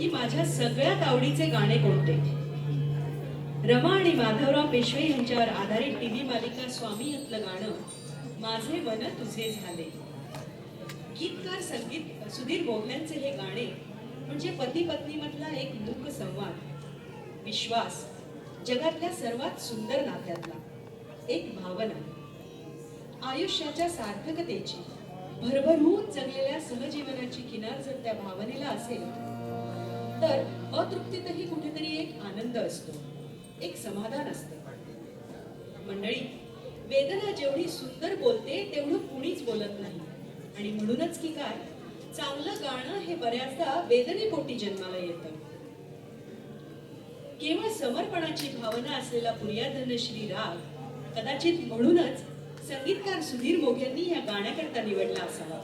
की माझ्या सगळ्यात आवडीचे गाणे कोणते? रमा आणि माधवराव पेशवे यांच्यावर आधारित टीव्ही मालिका स्वामी यातलं गाणं माझे मन तुझे झाले. गीतकार संगीत सुधीर मोघल्यांचे हे गाणे म्हणजे पती पत्नीमधला एक मूक संवाद विश्वास जगातल्या सर्वात सुंदर नात्यातला एक भावना. आयुष्याच्या सार्थकतेची भरभरून जगलेल्या सहजीवनाची किनार जर त्या भावनेला असेल तर अतृप्तीतही कुठेतरी एक आनंद असतो एक समाधान असतं. मंडळी वेदना जेवढी सुंदर बोलते तेवढं कुणीच बोलत नाही. आणि म्हणूनच की काय? चांगलं गाणं हे बऱ्याचदा वेदनेपोटी जन्माला येतं. केवळ समर्पणाची भावना असलेला पुर्याधनश्री राग कदाचित म्हणूनच संगीतकार सुधीर मोघ्यांनी या गाण्याकरता निवडला असावा.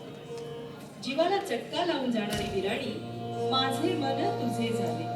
जीवाला चटका लावून जाणारी विराणी माझे मन तुझे झाले.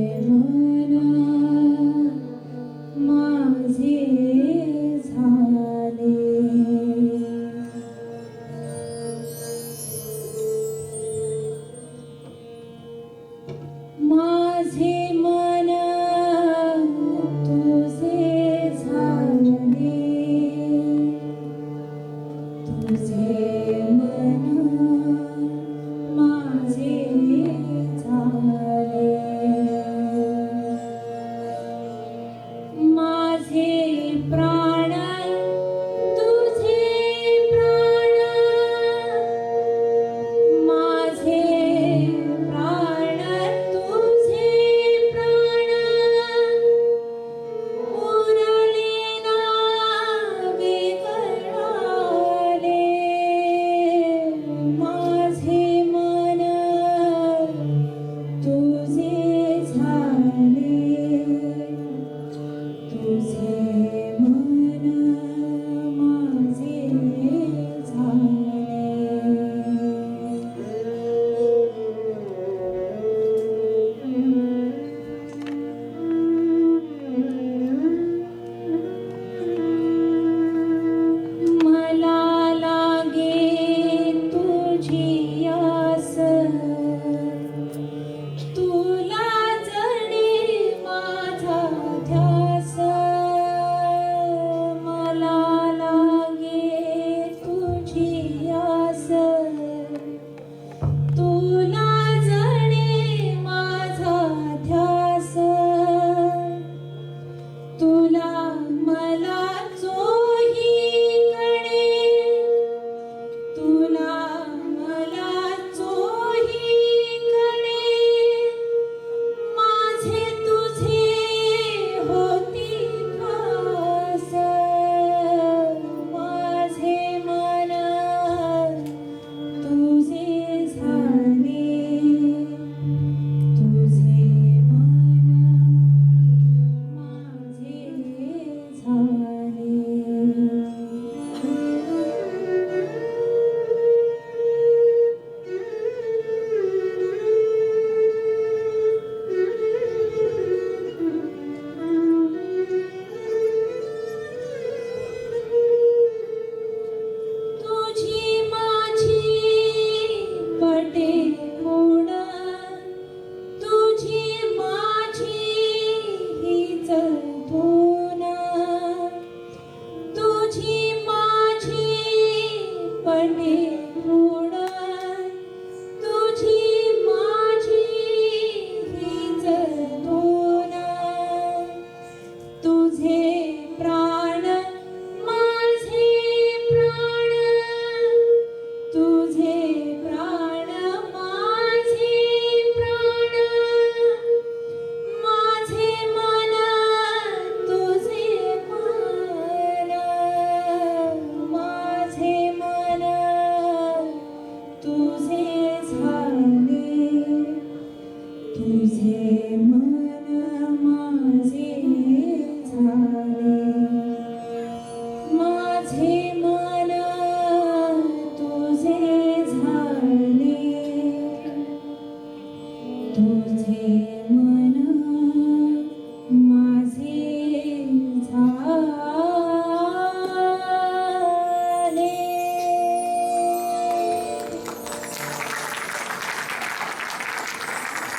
See. listen.